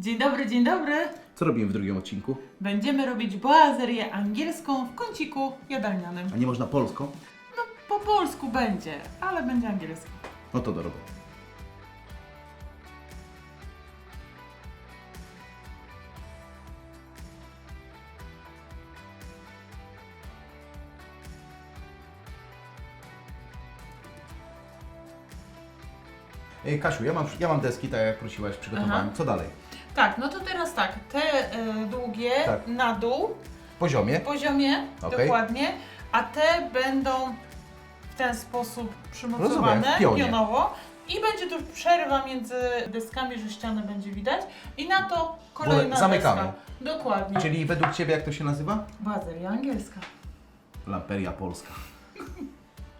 Dzień dobry, dzień dobry. Co robimy w drugim odcinku? Będziemy robić boazerię angielską w kąciku jadalnianym. A nie można polską? No, po polsku będzie, ale będzie angielsko. No to do roboty. Ej, Kasiu, ja mam, ja mam deski, tak jak prosiłaś, przygotowałem. Aha. Co dalej? Tak, no to teraz tak, te y, długie Tak. na dół, W poziomie. w poziomie, Okej. dokładnie, a te będą w ten sposób przymocowane, Rozumiem, w pionie. pionowo. I będzie tu przerwa między deskami, że ścianę będzie widać. I na to kolejna zamykamy. deska. Dokładnie. Czyli według Ciebie jak to się nazywa? Boazeria angielska. Lamperia polska.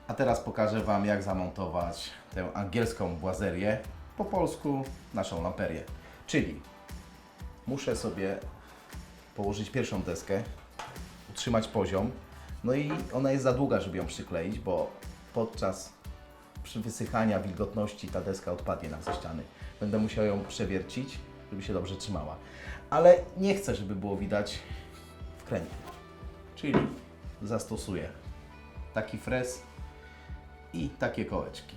A teraz pokażę Wam, jak zamontować tę angielską błazerię, po polsku naszą lamperię. Czyli muszę sobie położyć pierwszą deskę, utrzymać poziom, no i ona jest za długa, żeby ją przykleić, bo podczas przy wysychania wilgotności ta deska odpadnie nam ze ściany. Będę musiał ją przewiercić, żeby się dobrze trzymała. Ale nie chcę, żeby było widać wkręty. Czyli zastosuję taki frez i takie kołeczki.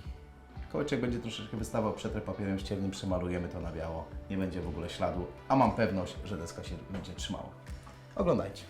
Kołeczek będzie troszeczkę wystawał, przetrę papierem ściernym, przymalujemy to na biało. Nie będzie w ogóle śladu, a mam pewność, że deska się będzie trzymała. Oglądajcie.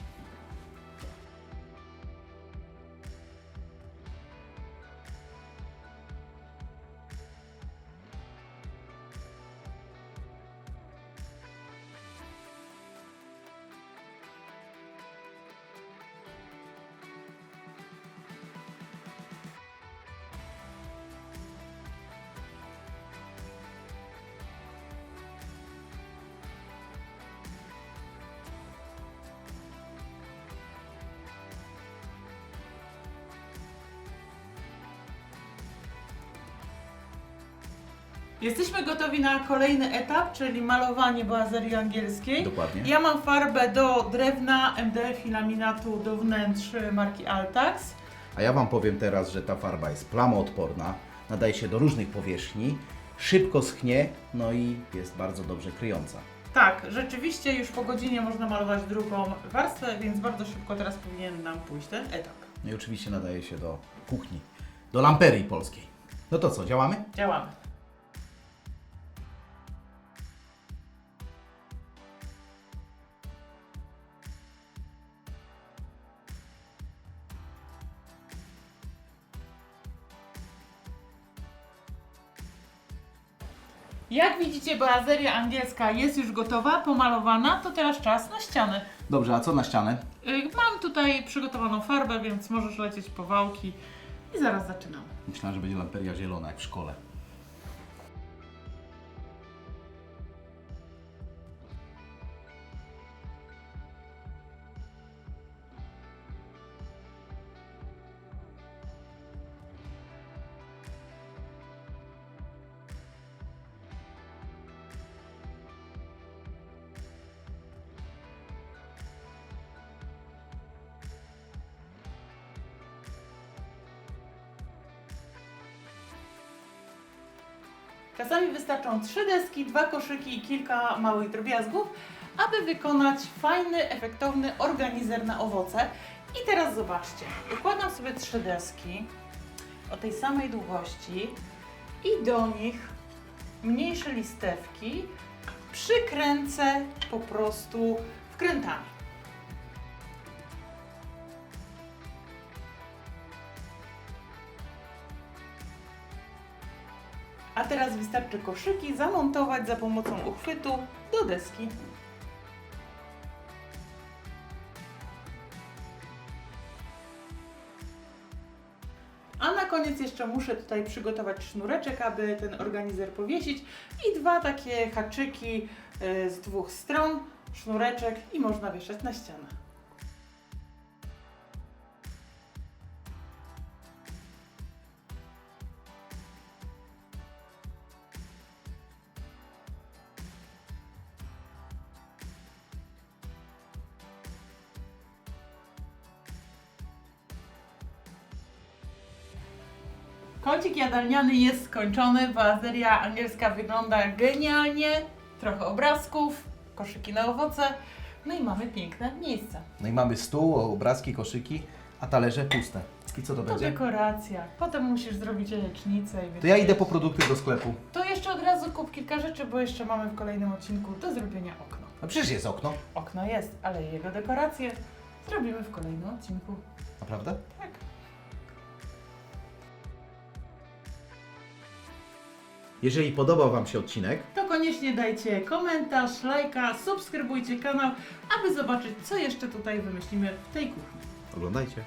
Jesteśmy gotowi na kolejny etap, czyli malowanie boazerii angielskiej. Dokładnie. Ja mam farbę do drewna MDF i laminatu do wnętrz marki Altax. A ja Wam powiem teraz, że ta farba jest plamoodporna, nadaje się do różnych powierzchni, szybko schnie, no i jest bardzo dobrze kryjąca. Tak, rzeczywiście już po godzinie można malować drugą warstwę, więc bardzo szybko teraz powinien nam pójść ten etap. No i oczywiście nadaje się do kuchni, do lamperii polskiej. No to co, działamy? Działamy. Jak widzicie, boazeria angielska jest już gotowa, pomalowana, to teraz czas na ścianę. Dobrze, a co na ścianę? Y, Mam tutaj przygotowaną farbę, więc możesz lecieć po wałki i zaraz zaczynamy. Myślałem, że będzie lamperia zielona jak w szkole. Czasami wystarczą trzy deski, dwa koszyki i kilka małych drobiazgów, aby wykonać fajny, efektowny organizer na owoce. I teraz zobaczcie, układam sobie trzy deski o tej samej długości i do nich mniejsze listewki przykręcę po prostu wkrętami. A teraz wystarczy koszyki zamontować za pomocą uchwytu do deski. A na koniec jeszcze muszę tutaj przygotować sznureczek, aby ten organizer powiesić i dwa takie haczyki y, z dwóch stron, sznureczek i można wieszać na ścianę. Kącik jadalniany jest skończony, boazeria angielska wygląda genialnie. trochę obrazków, koszyki na owoce, no i mamy piękne miejsce. No i mamy stół, obrazki, koszyki, a talerze puste. I co to To będzie? dekoracja. Potem musisz zrobić jajecznicę i To ja idę po produkty do sklepu. To jeszcze od razu kup kilka rzeczy, bo jeszcze mamy w kolejnym odcinku do zrobienia okno. No przecież jest okno. Okno jest, ale jego dekorację zrobimy w kolejnym odcinku. Naprawdę? Tak. Jeżeli podobał Wam się odcinek, To koniecznie dajcie komentarz, lajka, subskrybujcie kanał, aby zobaczyć, co jeszcze tutaj wymyślimy w tej kuchni. oglądajcie.